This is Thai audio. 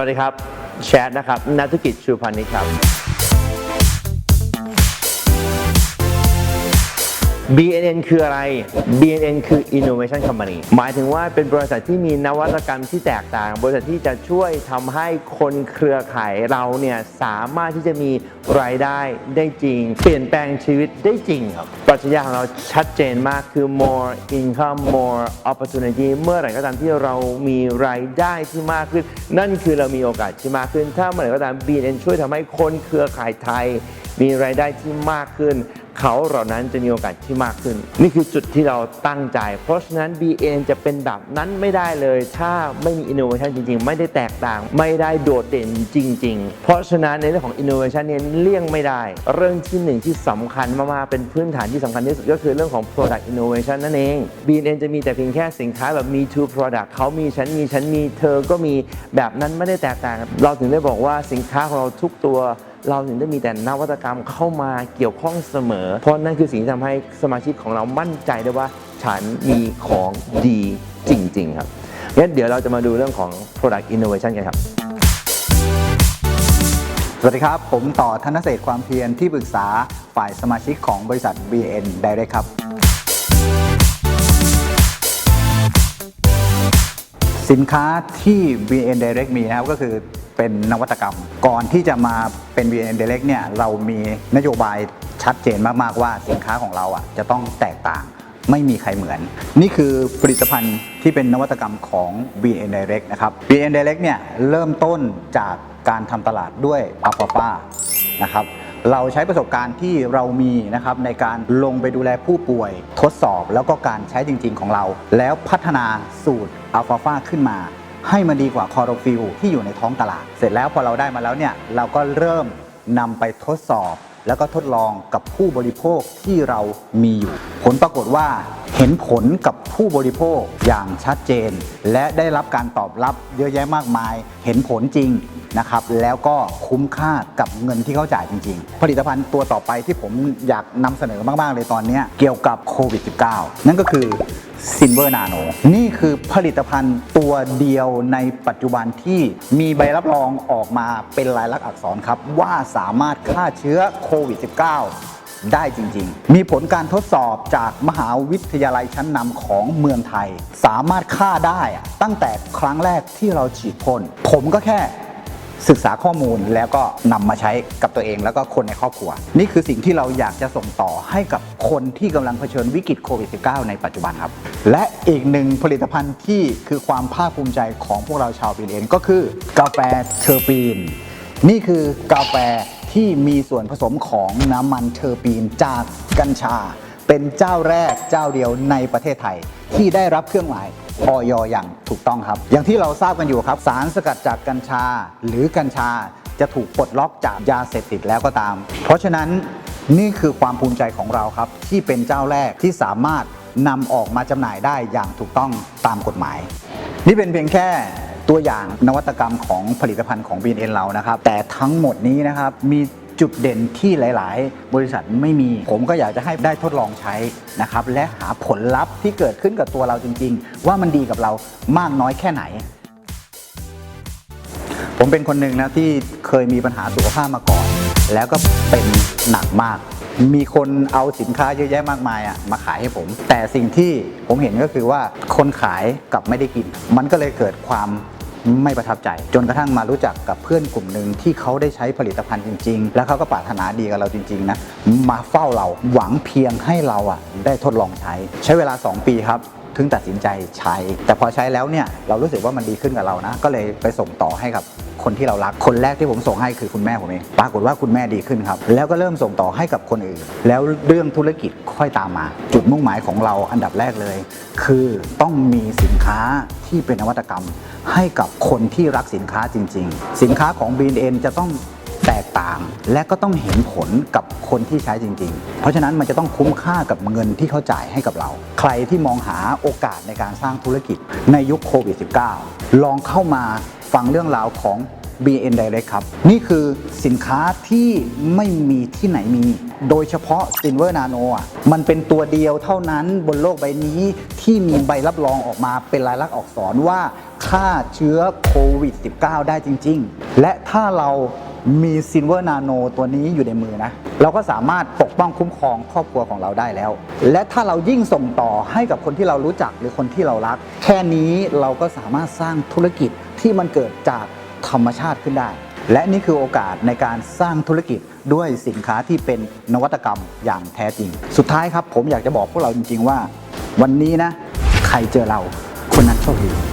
วัสดีครับ แชทนะครับนักธุรกิจชูพันนี้ครับ BNN คืออะไร BNN คือ Innovation Company หมายถึงว่าเป็นบริษัทที่มีนวัตกรรมที่แตกต่าง บริษัทที่จะช่วยทำให้คนเครือข่ายเราเนี่ยสามารถที่จะมีรายได้ได้จริง เปลี่ยนแปลงชีวิตได้จริงครับปรัชญาของเราชัดเจนมากคือ more income more opportunity เมื่อไหร่ก็ตามที่เรามีรายได้ที่มากขึ้น นั่นคือเรามีโอกาสที่มากขึ้น ถ้าเมื่อไหร่ก็ตาม BNN ช่วยทำให้คนเครือข่ายไทยมีรายได้ที่มากขึ้น เขาเหล่านั้นจะมีโอกาสที่มากขึ้น นี่คือจุดที่เราตั้งใจ เพราะฉะนั้น BN จะเป็นแบบนั้นไม่ได้เลย ถ้าไม่มี innovation จริง ๆ ไม่ได้แตกต่าง ไม่ได้โดดเด่นจริง ๆ เพราะฉะนั้นในเรื่องของ innovation เนี่ยเลี่ยงไม่ได้ เรื่องที่หนึ่งที่สำคัญมากๆเป็นพื้นฐานที่สำคัญที่สุดก็คือเรื่องของ product innovation นั่นเอง BN จะมีแต่เพียงแค่สินค้าแบบ me too product เขามีฉันมีฉันมีเธอก็มีแบบนั้นไม่ได้แตกต่าง เราถึงได้บอกว่าสินค้าของเราทุกตัว เราถึงได้มีแต่นวัตกรรมเข้ามาเกี่ยวข้องเสมอเพราะนั่นคือสิ่งที่ทำให้สมาชิกของเรามั่นใจได้ว่าฉันมีของดีจริง ๆ ครับงั้นเดี๋ยวเราจะมาดูเรื่องของ product innovation กันครับสวัสดีครับ ผมต่อธนเศรษฐ์ความเพียรที่ปรึกษาฝ่ายสมาชิกของบริษัท BN Direct ครับ สินค้าที่ BN Direct มีนะครับก็คือเป็นนวัตกรรม ก่อนที่จะมาเป็น BN Direct เนี่ยเรามีนโยบาย ชัดเจนมากๆว่าสินค้าของเราอะจะต้องแตกต่างไม่มีใครเหมือน นี่คือผลิตภัณฑ์ที่เป็นนวัตกรรมของ BN Direct นะครับ BN Direct เนี่ยเริ่มต้นจากการทำตลาดด้วย Alfalfa นะครับเราใช้ประสบการณ์ที่เรามีนะครับในการลงไปดูแลผู้ป่วย ทดสอบแล้วก็การใช้จริง ๆ ของเรา แล้วพัฒนาสูตร Alfalfa ขึ้นมา ให้มันดีกว่าคอโรฟิลที่อยู่ในท้องตลาด เสร็จแล้วพอเราได้มาแล้วเนี่ยเราก็เริ่มนำไปทดสอบ แล้วก็ทดลองกับผู้บริโภคที่เรามีอยู่ ผลปรากฏว่าเห็นผลกับผู้บริโภคอย่างชัดเจน และได้รับการตอบรับเยอะแยะมากมาย เห็นผลจริงนะครับแล้วก็คุ้มค่ากับเงินที่เขาจ่ายจริง ๆ ผลิตภัณฑ์ตัวต่อไปที่ผมอยากนำเสนอมาก ๆ เลยตอนนี้เกี่ยวกับโควิด -19 นั่นก็คือ Silver Nano นี่คือผลิตภัณฑ์ตัวเดียวในปัจจุบันที่มีใบรับรองออกมาเป็นลายลักษณ์อักษรครับ ว่าสามารถฆ่าเชื้อโควิด -19 ได้จริง ๆ มีผลการทดสอบจากมหาวิทยาลัยชั้นนำของเมืองไทย สามารถฆ่าได้ตั้งแต่ครั้งแรกที่เราฉีดพ่นผมก็แค่ศึกษาข้อมูลแล้วก็นำมาใช้กับตัวเองแล้วก็คนในครอบครัว นี่คือสิ่งที่เราอยากจะส่งต่อให้กับคนที่กำลังเผชิญวิกฤตโควิด -19 ในปัจจุบันครับ และอีกหนึ่งผลิตภัณฑ์ที่คือความภาคภูมิใจของพวกเราชาวปีนเองก็คือ กาแฟเทอร์ปีน นี่คือกาแฟ ที่มีส่วนผสมของน้ำมันเทอร์ปีนจากกัญชา เป็นเจ้าแรกเจ้าเดียวในประเทศไทย ที่ได้รับเครื่องหมายออยอย่างถูกต้องครับ อย่างที่เราทราบกันอยู่ครับ สารสกัดจากกัญชา หรือกัญชาจะถูกปลดล็อกจากยาเสพติดแล้วก็ตาม เพราะฉะนั้นนี่คือความภูมิใจของเราครับ ที่เป็นเจ้าแรกที่สามารถนำออกมาจำหน่ายได้อย่างถูกต้องตามกฎหมาย นี่เป็นเพียงแค่ ตัวอย่างนวัตกรรมของผลิตภัณฑ์ของ BNN เรานะครับ แต่ทั้งหมดนี้นะครับมีจุดเด่นที่หลาย ๆ บริษัทไม่มี ผมก็อยากจะให้ได้ทดลองใช้นะครับ และหาผลลัพธ์ที่เกิดขึ้นกับตัวเราจริง ๆ ว่ามันดีกับเรามากน้อยแค่ไหน ผมเป็นคนหนึ่งนะที่เคยมีปัญหาสุขภาพมาก่อน แล้วก็เป็นหนักมาก มีคนเอาสินค้าเยอะแยะมากมายอะมาขายให้ผม แต่สิ่งที่ผมเห็นก็คือว่าคนขายกลับไม่ได้กิน มันก็เลยเกิดความ ไม่ประทับใจ จนกระทั่งมารู้จักกับเพื่อนกลุ่มหนึ่งที่เขาได้ใช้ผลิตภัณฑ์จริง ๆ แล้วเขาก็ปรารถนาดีกับเราจริง ๆ นะ มาเฝ้าเราหวังเพียงให้เราอะได้ทดลองใช้ ใช้เวลา 2 ปีครับถึงตัดสินใจใช้ แต่พอใช้แล้วเนี่ยเรารู้สึกว่ามันดีขึ้นกับเรานะ ก็เลยไปส่งต่อให้กับ คนที่เรารัก คนแรกที่ผมส่งให้คือคุณแม่ผมเองปรากฏว่าคุณแม่ดีขึ้นครับ แล้วก็เริ่มส่งต่อให้กับคนอื่น แล้วเรื่องธุรกิจค่อยตามมา จุดมุ่งหมายของเราอันดับแรกเลย คือต้องมีสินค้าที่เป็นนวัตกรรม ให้กับคนที่รักสินค้าจริง ๆ สินค้าของ BN จะต้องแตกต่างและก็ต้องเห็นผลกับคนที่ใช้จริง ๆ เพราะฉะนั้นมันจะต้องคุ้มค่ากับเงินที่เขาจ่ายให้กับเรา ใครที่มองหาโอกาสในการสร้างธุรกิจในยุคโควิด -19 ลองเข้ามา ฟังเรื่องราวของ BN Direct ครับ นี่คือสินค้าที่ไม่มีที่ไหนมี โดยเฉพาะ Silver Nano อะมันเป็นตัวเดียวเท่านั้นบนโลกใบนี้ที่มีใบรับรองออกมาเป็นลายลักษณ์อักษรว่าฆ่าเชื้อโควิด -19 ได้จริง ๆ และถ้าเรามีซินเวอร์นาโนตัวนี้อยู่ในมือนะ เราก็สามารถปกป้องคุ้มครองครอบครัวของเราได้แล้ว และถ้าเรายิ่งส่งต่อให้กับคนที่เรารู้จักหรือคนที่เรารัก แค่นี้เราก็สามารถสร้างธุรกิจ ที่มันเกิดจากธรรมชาติขึ้นได้ และนี่คือโอกาสในการสร้างธุรกิจด้วยสินค้าที่เป็นนวัตกรรมอย่างแท้จริง สุดท้ายครับผมอยากจะบอกพวกเราจริง ๆ ว่า วันนี้นะ ใครเจอเราคนนั้นโชคดี